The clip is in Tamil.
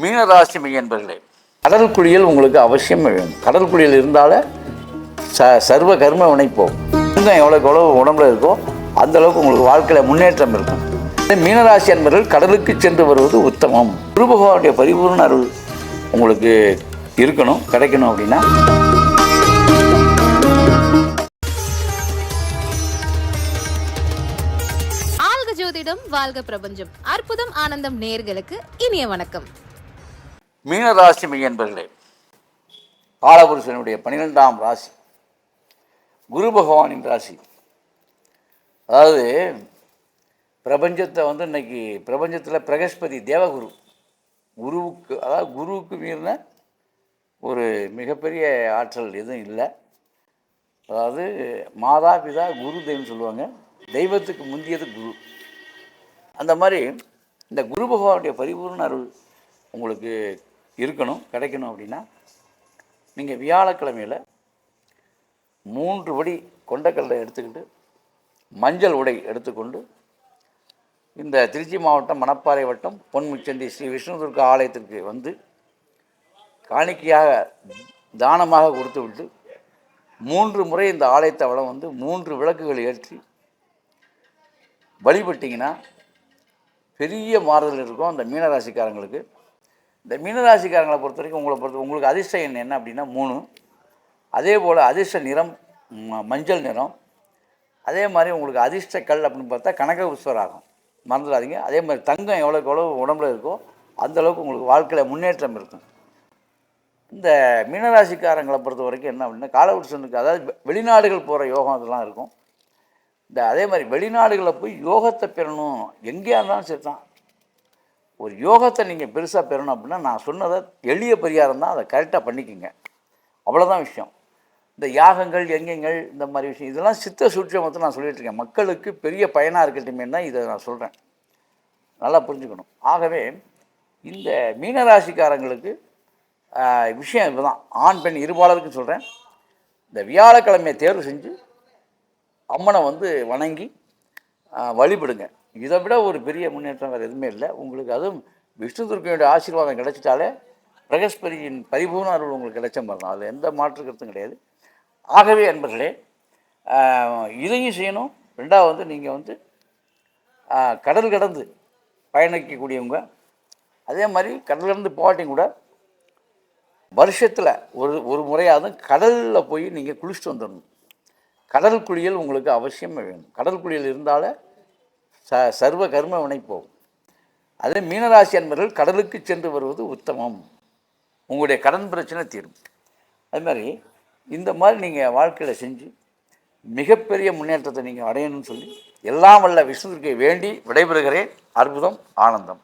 மீனராசி மெய்யன்பர்களே கடல் குளியல் உங்களுக்கு அவசியம் வேணும். கடல் குளியல் இருந்தாலே ச சர்வ கர்ம வினைப்போம். இன்னும் எவ்வளோக்கு எவ்வளோ உடம்புல இருக்கோ அந்த அளவுக்கு உங்களுக்கு வாழ்க்கையில் முன்னேற்றம் இருக்கும். இந்த மீனராசி அன்பர்கள் கடலுக்கு சென்று வருவது உத்தமம். குரு பகவானுடைய பரிபூர்ண அருள் உங்களுக்கு இருக்கணும் கிடைக்கணும் அப்படின்னா. ஜோதிடம் வாழ்க பிரபஞ்சம். அற்புதம் ஆனந்தம் நேர்களுக்கு இனிய வணக்கம். மீனராசி மெய்யன்பர்களே காலபுருஷனுடைய பன்னிரெண்டாம் ராசி குரு பகவானின் ராசி. அதாவது பிரபஞ்சத்தை வந்து இன்னைக்கு பிரபஞ்சத்தில் பிரகஸ்பதி தேவகுரு. குருவுக்கு அதாவது குருவுக்கு மீறின ஒரு மிகப்பெரிய ஆற்றல் எதுவும் இல்லை. அதாவது மாதா பிதா குரு தெய்வம் சொல்லுவாங்க. தெய்வத்துக்கு முந்தியது குரு. அந்த மாதிரி இந்த குரு பகவானுடைய பரிபூர்ண அருள் உங்களுக்கு இருக்கணும் கிடைக்கணும் அப்படின்னா நீங்கள் வியாழக்கிழமையில் மூன்று படி கொண்டக்கல்லை எடுத்துக்கிட்டு மஞ்சள் உடை எடுத்துக்கொண்டு இந்த திருச்சி மாவட்டம் மணப்பாறை வட்டம் பொன்முச்சந்தி ஸ்ரீ விஷ்ணுதுர்க ஆலயத்திற்கு வந்து காணிக்கையாக தானமாக கொடுத்து விட்டு மூன்று முறை இந்த ஆலயத்தை வளம் வந்து மூன்று விளக்குகள் ஏற்றி வழிபட்டிங்கன்னா பெரிய மாறுதல் இருக்கும். அந்த மீனராசிக்காரங்களுக்கு இந்த மீனராசிக்காரங்களை பொறுத்த வரைக்கும் உங்களை பொறுத்த உங்களுக்கு அதிர்ஷ்ட எண் என்ன அப்படின்னா மூணு. அதே போல் அதிர்ஷ்ட நிறம் மஞ்சள் நிறம். அதே மாதிரி உங்களுக்கு அதிர்ஷ்ட கல் அப்படின்னு பார்த்தா கனக உஸ்வராகும் மறந்துடாதீங்க. அதே மாதிரி தங்கம் எவ்வளோக்கு எவ்வளோ உடம்புல இருக்கோ அந்த அளவுக்கு உங்களுக்கு வாழ்க்கையில் முன்னேற்றம் இருக்கும். இந்த மீனராசிக்காரங்களை பொறுத்த வரைக்கும் என்ன அப்படின்னா காலவருஷனுக்கு அதாவது வெளிநாடுகள் போகிற யோகம் அதெல்லாம் இருக்கும். இந்த அதே மாதிரி வெளிநாடுகளில் போய் யோகத்தை பெறணும். எங்கேயா இருந்தாலும் சரி தான் ஒரு யோகத்தை நீங்கள் பெருசாக பெறணும் அப்படின்னா நான் சொன்னதை எளிய பரிகாரம் தான். அதை கரெக்டாக பண்ணிக்கோங்க. அவ்வளோதான் விஷயம். இந்த யாகங்கள் யங்கங்கள் இந்த மாதிரி விஷயம் இதெல்லாம் சித்த சூட்சமத்தை நான் சொல்லிகிட்டு இருக்கேன். மக்களுக்கு பெரிய பயனாக இருக்கட்டுமே தான் இதை நான் சொல்கிறேன் நல்லா புரிஞ்சுக்கணும். ஆகவே இந்த மீனராசிக்காரங்களுக்கு விஷயம் விஷயம் இதுதான். ஆண் பெண் இருபாலருக்கும் சொல்கிறேன் இந்த வியாழக்கிழமையை தேர்வு செஞ்சு அம்மனை வந்து வணங்கி வழிபடுங்க. இதை விட ஒரு பெரிய முன்னேற்றம் வேறு எதுவுமே இல்லை. உங்களுக்கு அதுவும் விஷ்ணு துர்க்கையோட ஆசீர்வாதம் கிடைச்சிட்டாலே பிரகஸ்பதியின் பரிபூர்ண அருள் உங்களுக்கு கிடைச்ச மாதிரி தான். அதில் எந்த மாற்று கருத்தும் கிடையாது. ஆகவே அன்பர்களே இதையும் செய்யணும். ரெண்டாவது வந்து நீங்கள் வந்து கடல் கடந்து பயணிக்கக்கூடியவங்க அதே மாதிரி கடல் கடந்து போகாட்டியும் கூட வருஷத்தில் ஒரு ஒரு முறையாவது கடலில் போய் நீங்கள் குளிச்சுட்டு வந்துடணும். கடல் குளியல் உங்களுக்கு அவசியமே வேணும். கடல் குளியல் இருந்தாலே ச சர்வ கர்ம வினைப்போம் போகும் அதே மீனராசி அன்பர்கள் கடலுக்கு சென்று வருவது உத்தமம். உங்களுடைய கடன் பிரச்சனை தீரும். அது மாதிரி இந்த மாதிரி நீங்கள் வாழ்க்கையில் செஞ்சு மிகப்பெரிய முன்னேற்றத்தை நீங்கள் அடையணும்னு சொல்லி எல்லாம் வல்ல விஷ்ணுவிற்கு வேண்டி விடைபெறுகிறேன். அற்புதம் ஆனந்தம்.